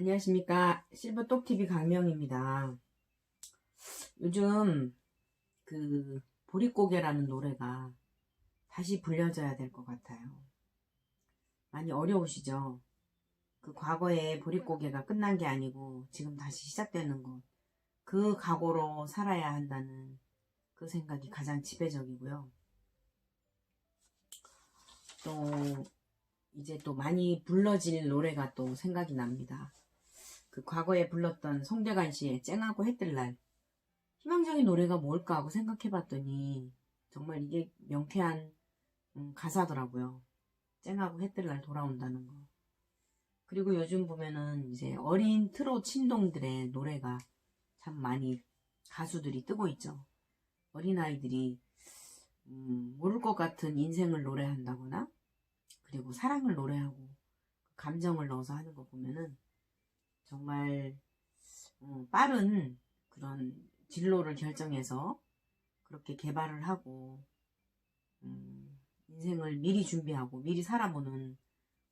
안녕하십니까. 실버똑TV 강명입니다. 요즘 그 보릿고개라는 노래가 다시 불려져야 될 것 같아요. 많이 어려우시죠? 그 과거에 보릿고개가 끝난 게 아니고 지금 다시 시작되는 것. 그 각오로 살아야 한다는 그 생각이 가장 지배적이고요. 또 이제 또 많이 불러질 노래가 또 생각이 납니다. 그 과거에 불렀던 송대관 씨의 쨍하고 해뜰 날 희망적인 노래가 뭘까 하고 생각해 봤더니 정말 이게 명쾌한 음, 가사더라고요. 쨍하고 해뜰 날 돌아온다는 거. 그리고 요즘 보면은 이제 어린 트롯 신동들의 노래가 참 많이 가수들이 뜨고 있죠. 어린아이들이 음, 모를 것 같은 인생을 노래한다거나 그리고 사랑을 노래하고 감정을 넣어서 하는 거 보면은 정말 어, 빠른 그런 진로를 결정해서 그렇게 개발을 하고 음, 인생을 미리 준비하고 미리 살아보는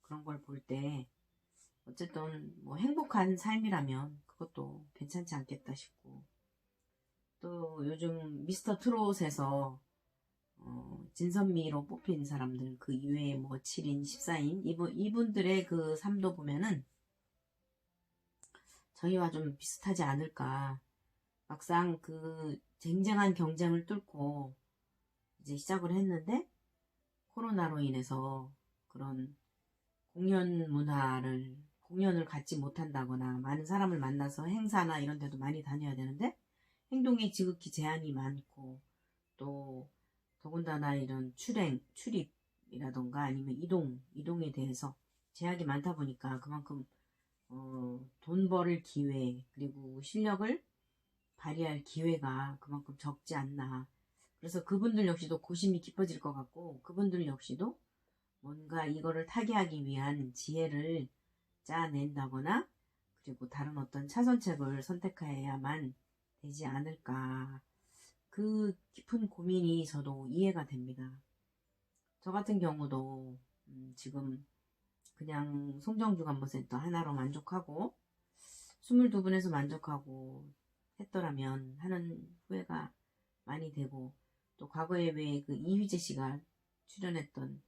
그런 걸 볼 때 어쨌든 뭐 행복한 삶이라면 그것도 괜찮지 않겠다 싶고. 또 요즘 미스터 트롯에서 어, 진선미로 뽑힌 사람들 그 이외에 뭐 7인 14인 이분, 이분들의 그 삶도 보면은 저희와 좀 비슷하지 않을까. 막상 그 쟁쟁한 경쟁을 뚫고 이제 시작을 했는데 코로나로 인해서 그런 공연 문화를 공연을 갖지 못한다거나 많은 사람을 만나서 행사나 이런 데도 많이 다녀야 되는데 행동이 지극히 제한이 많고 또 더군다나 이런 출행, 출입이라던가 아니면 이동, 이동에 대해서 제약이 많다 보니까 그만큼 어, 돈 벌을 기회 그리고 실력을 발휘할 기회가 그만큼 적지 않나. 그래서 그분들 역시도 고심이 깊어질 것 같고 그분들 역시도 뭔가 이거를 타개하기 위한 지혜를 짜낸다거나 그리고 다른 어떤 차선책을 선택해야만 되지 않을까. 그 깊은 고민이 저도 이해가 됩니다. 저 같은 경우도 음, 지금 그냥 송정주 간보센터 하나로 만족하고 22분에서 만족하고 했더라면 하는 후회가 많이 되고 또 과거에 왜 그 이휘재 씨가 출연했던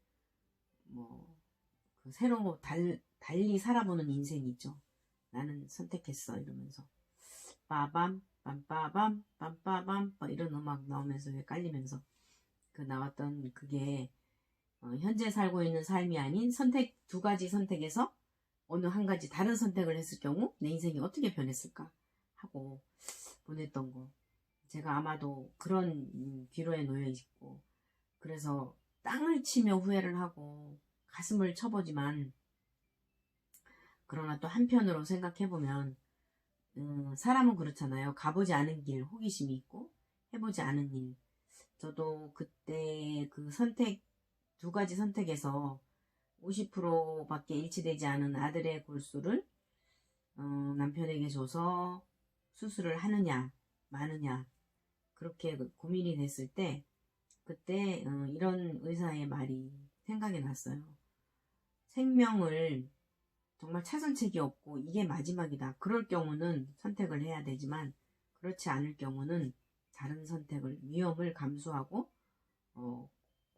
뭐 그 새로 달, 달리 살아보는 인생이 있죠. 나는 선택했어 이러면서 빠밤 빰빠밤 빰빠밤 뭐 이런 음악 나오면서 왜 깔리면서 그 나왔던 그게 어, 현재 살고 있는 삶이 아닌 선택 두 가지 선택에서 어느 한 가지 다른 선택을 했을 경우 내 인생이 어떻게 변했을까 하고 보냈던 거 제가 아마도 그런 음, 기로에 놓여 있고 그래서 땅을 치며 후회를 하고 가슴을 쳐보지만 그러나 또 한편으로 생각해보면 음, 사람은 그렇잖아요. 가보지 않은 길 호기심이 있고 해보지 않은 일. 저도 그때 그 선택 두 가지 선택에서 50%밖에 일치되지 않은 아들의 골수를 어, 남편에게 줘서 수술을 하느냐 마느냐 그렇게 그 고민이 됐을 때 그때 어, 이런 의사의 말이 생각이 났어요. 생명을 정말 차선책이 없고 이게 마지막이다. 그럴 경우는 선택을 해야 되지만 그렇지 않을 경우는 다른 선택을 위험을 감수하고 어,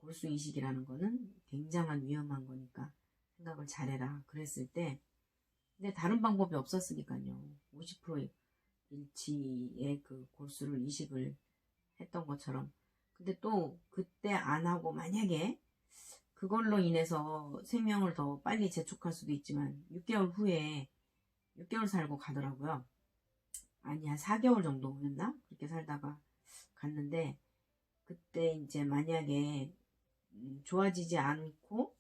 골수 이식이라는 거는 굉장한 위험한 거니까 생각을 잘해라. 그랬을 때 근데 다른 방법이 없었으니까요. 50% 일치의 그 골수를 이식을 했던 것처럼 근데 또 그때 안 하고 만약에 그걸로 인해서 생명을 더 빨리 재촉할 수도 있지만 6개월 후에 6개월 살고 가더라고요. 아니 한 4개월 정도였나? 그렇게 살다가 갔는데 그때 이제 만약에 음, 좋아지지 않고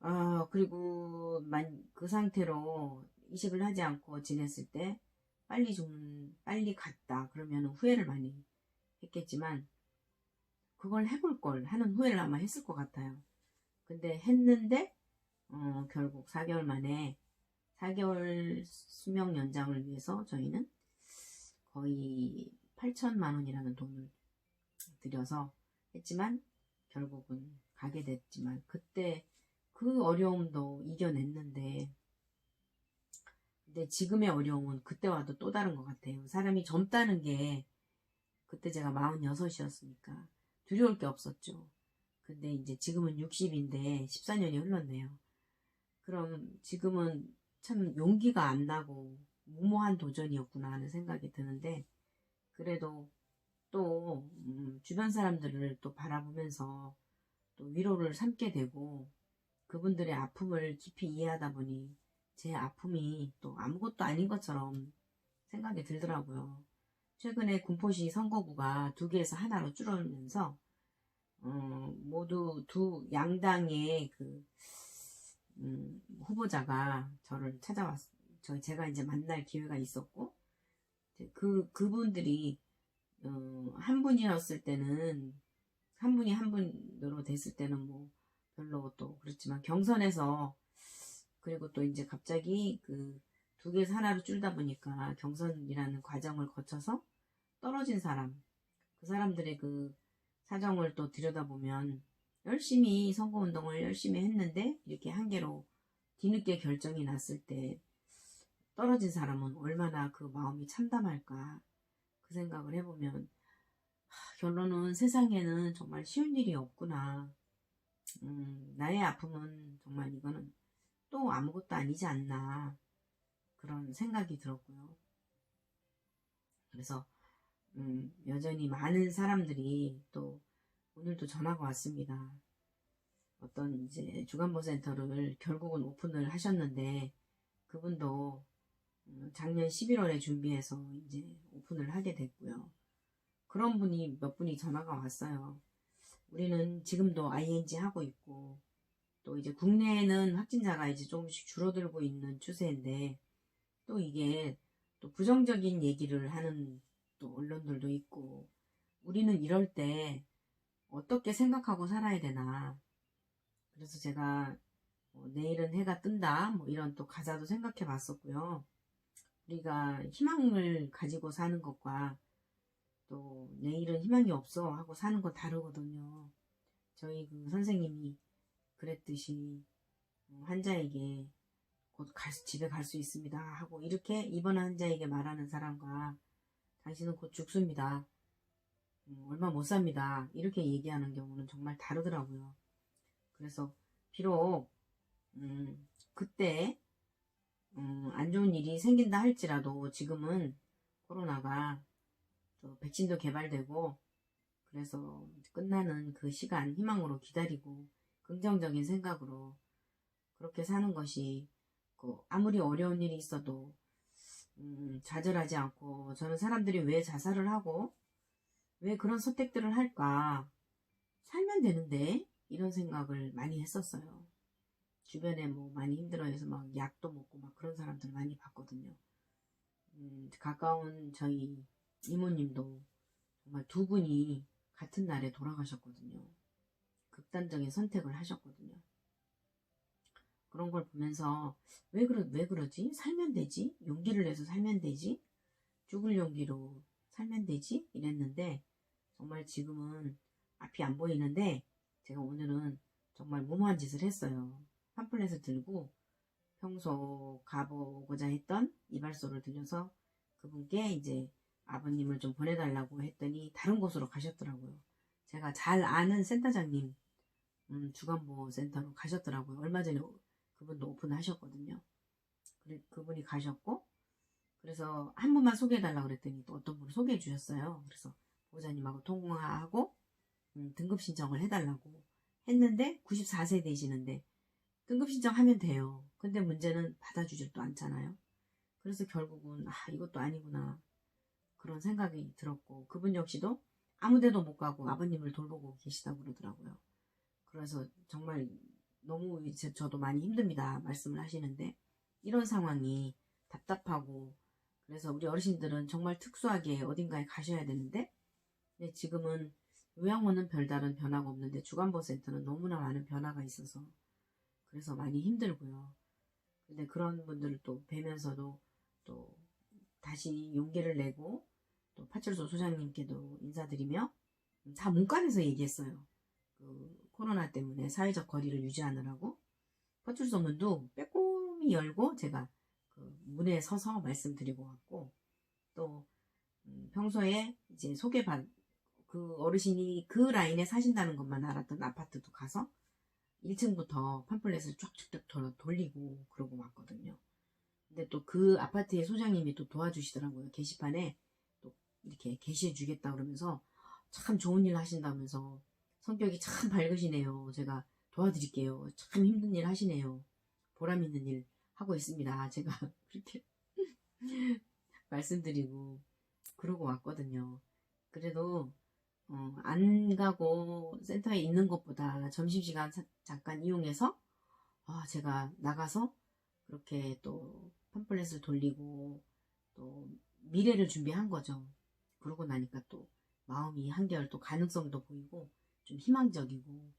어, 그리고 만, 그 상태로 이식을 하지 않고 지냈을 때 빨리 좀 빨리 갔다 그러면 후회를 많이 했겠지만 그걸 해볼 걸 하는 후회를 아마 했을 것 같아요. 근데 했는데 어, 결국 4개월 만에 4개월 수명 연장을 위해서 저희는 거의 8천만 원이라는 돈을 들여서 했지만 결국은 가게 됐지만 그때 그 어려움도 이겨냈는데 근데 지금의 어려움은 그때와도 또 다른 것 같아요. 사람이 젊다는 게 그때 제가 46이었으니까 두려울 게 없었죠. 근데 이제 지금은 60인데 14년이 흘렀네요. 그럼 지금은 참 용기가 안 나고 무모한 도전이었구나 하는 생각이 드는데 그래도 또 음, 주변 사람들을 또 바라보면서 또 위로를 삼게 되고 그분들의 아픔을 깊이 이해하다 보니 제 아픔이 또 아무것도 아닌 것처럼 생각이 들더라고요. 최근에 군포시 선거구가 두 개에서 하나로 줄어들면서 어, 모두 두 양당의 그 음, 후보자가 저를 찾아왔, 저 제가 이제 만날 기회가 있었고 그 그분들이 어, 한 분이었을 때는 한 분이 한 분으로 됐을 때는 뭐 별로 또 그렇지만 경선에서 그리고 또 이제 갑자기 그 두 개에서 하나로 줄다 보니까 경선이라는 과정을 거쳐서 떨어진 사람 그 사람들의 그 사정을 또 들여다보면 열심히 선거운동을 열심히 했는데 이렇게 한 개로 뒤늦게 결정이 났을 때 떨어진 사람은 얼마나 그 마음이 참담할까 그 생각을 해보면 하, 결론은 세상에는 정말 쉬운 일이 없구나 음, 나의 아픔은 정말 이거는 또 아무것도 아니지 않나 그런 생각이 들었고요 그래서 음, 여전히 많은 사람들이 또 오늘도 전화가 왔습니다. 어떤 이제 주간보센터를 결국은 오픈을 하셨는데 그분도 음, 작년 11월에 준비해서 이제 오픈을 하게 됐고요. 그런 분이 몇 분이 전화가 왔어요. 우리는 지금도 ING 하고 있고 또 이제 국내에는 확진자가 이제 조금씩 줄어들고 있는 추세인데 또 이게 또 부정적인 얘기를 하는 또 언론들도 있고 우리는 이럴 때 어떻게 생각하고 살아야 되나 그래서 제가 뭐 내일은 해가 뜬다 뭐 이런 또 가사도 생각해 봤었고요 우리가 희망을 가지고 사는 것과 또 내일은 희망이 없어 하고 사는 건 다르거든요 저희 그 선생님이 그랬듯이 어, 환자에게 곧 갈- 집에 갈 수 있습니다 하고 이렇게 입원 환자에게 말하는 사람과 당신은 곧 죽습니다. 음, 얼마 못 삽니다. 이렇게 얘기하는 경우는 정말 다르더라고요. 그래서 비록 음, 그때 음, 안 좋은 일이 생긴다 할지라도 지금은 코로나가 또 백신도 개발되고 그래서 끝나는 그 시간 희망으로 기다리고 긍정적인 생각으로 그렇게 사는 것이 그 아무리 어려운 일이 있어도 음, 좌절하지 않고 저는 사람들이 왜 자살을 하고 왜 그런 선택들을 할까 살면 되는데 이런 생각을 많이 했었어요. 주변에 뭐 많이 힘들어해서 막 약도 먹고 막 그런 사람들 많이 봤거든요. 음, 가까운 저희 이모님도 정말 두 분이 같은 날에 돌아가셨거든요. 극단적인 선택을 하셨거든요. 그런 걸 보면서 왜 그러 왜 그러지? 살면 되지? 용기를 내서 살면 되지? 죽을 용기로 살면 되지? 이랬는데 정말 지금은 앞이 안 보이는데 제가 오늘은 정말 무모한 짓을 했어요. 팜플렛을 들고 평소 가보고자 했던 이발소를 들려서 그분께 이제 아버님을 좀 보내달라고 했더니 다른 곳으로 가셨더라고요. 제가 잘 아는 센터장님 음, 주간보호 센터로 가셨더라고요. 얼마 전에 그분도 오픈하셨거든요. 그래, 그분이 가셨고, 그래서 한 분만 소개해달라고 그랬더니 또 어떤 분을 소개해 주셨어요. 그래서 보호자님하고 통화하고, 음, 등급 신청을 해달라고 했는데, 94세 되시는데, 등급 신청 하면 돼요. 근데 문제는 받아주지도 않잖아요. 그래서 결국은, 아, 이것도 아니구나. 그런 생각이 들었고, 그분 역시도 아무 데도 못 가고 아버님을 돌보고 계시다고 그러더라고요. 그래서 정말 너무 이제 저도 많이 힘듭니다. 말씀을 하시는데 이런 상황이 답답하고 그래서 우리 어르신들은 정말 특수하게 어딘가에 가셔야 되는데 근데 지금은 요양원은 별다른 변화가 없는데 주간보센터는 너무나 많은 변화가 있어서 그래서 많이 힘들고요. 근데 그런 분들을 또 뵈면서도 또 다시 용기를 내고 또 파출소 소장님께도 인사드리며 다 문간에서 얘기했어요. 그 코로나 때문에 사회적 거리를 유지하느라고 파출소 문도 빼꼼히 열고 제가 그 문에 서서 말씀드리고 왔고 또 음, 평소에 이제 소개받 그 어르신이 그 라인에 사신다는 것만 알았던 아파트도 가서 1층부터 팜플렛을 쫙쫙쫙 돌- 돌리고 그러고 왔거든요. 근데 또 그 아파트의 소장님이 또 도와주시더라고요. 게시판에 또 이렇게 게시해 주겠다 그러면서 참 좋은 일 하신다면서 성격이 참 밝으시네요. 제가 도와드릴게요. 참 힘든 일 하시네요. 보람 있는 일 하고 있습니다. 제가 그렇게 말씀드리고 그러고 왔거든요. 그래도 어, 안 가고 센터에 있는 것보다 점심시간 사- 잠깐 이용해서 아, 제가 나가서 그렇게 또 팜플렛을 돌리고 또 미래를 준비한 거죠. 그러고 나니까 또 마음이 한결 또 가능성도 보이고 좀 희망적이고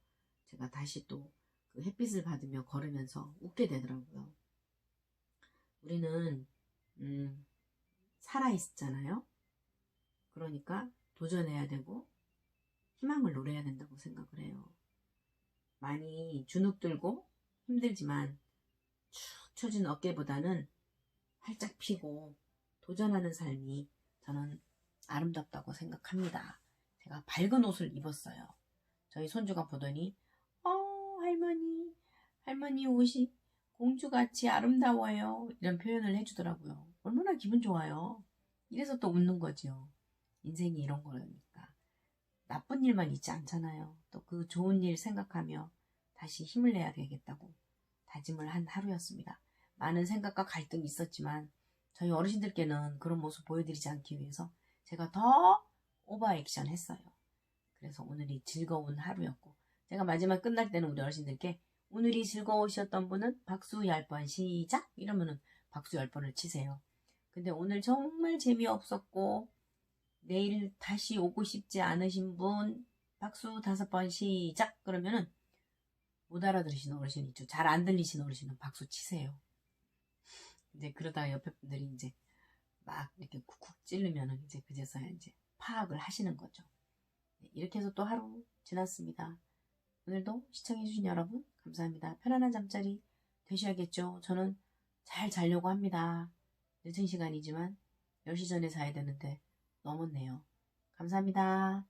제가 다시 또 그 햇빛을 받으며 걸으면서 웃게 되더라고요. 우리는 음, 살아있잖아요. 그러니까 도전해야 되고 희망을 노려야 된다고 생각을 해요. 많이 주눅들고 힘들지만 축 처진 어깨보다는 활짝 피고 도전하는 삶이 저는 아름답다고 생각합니다. 제가 밝은 옷을 입었어요. 저희 손주가 보더니 어 할머니 할머니 옷이 공주같이 아름다워요 이런 표현을 해주더라고요. 얼마나 기분 좋아요. 이래서 또 웃는 거죠. 인생이 이런 거니까. 나쁜 일만 있지 않잖아요. 또 그 좋은 일 생각하며 다시 힘을 내야 되겠다고 다짐을 한 하루였습니다. 많은 생각과 갈등이 있었지만 저희 어르신들께는 그런 모습 보여드리지 않기 위해서 제가 더 오버 액션 했어요. 그래서 오늘이 즐거운 하루였고 제가 마지막 끝날 때는 우리 어르신들께 오늘이 즐거우셨던 분은 박수 10번 시작 이러면은 박수 10번을 치세요. 근데 오늘 정말 재미없었고 내일 다시 오고 싶지 않으신 분 박수 다섯 번 시작 그러면은 못 알아들으시는 어르신 있죠. 잘 안 들리시는 어르신은 박수 치세요. 이제 그러다가 옆에 분들이 이제 막 이렇게 쿡쿡 찌르면은 이제 그제서야 이제 파악을 하시는 거죠. 네, 이렇게 해서 또 하루 지났습니다. 오늘도 시청해주신 여러분 감사합니다. 편안한 잠자리 되셔야겠죠. 저는 잘 자려고 합니다. 늦은 시간이지만 10시 전에 자야 되는데 넘었네요. 감사합니다.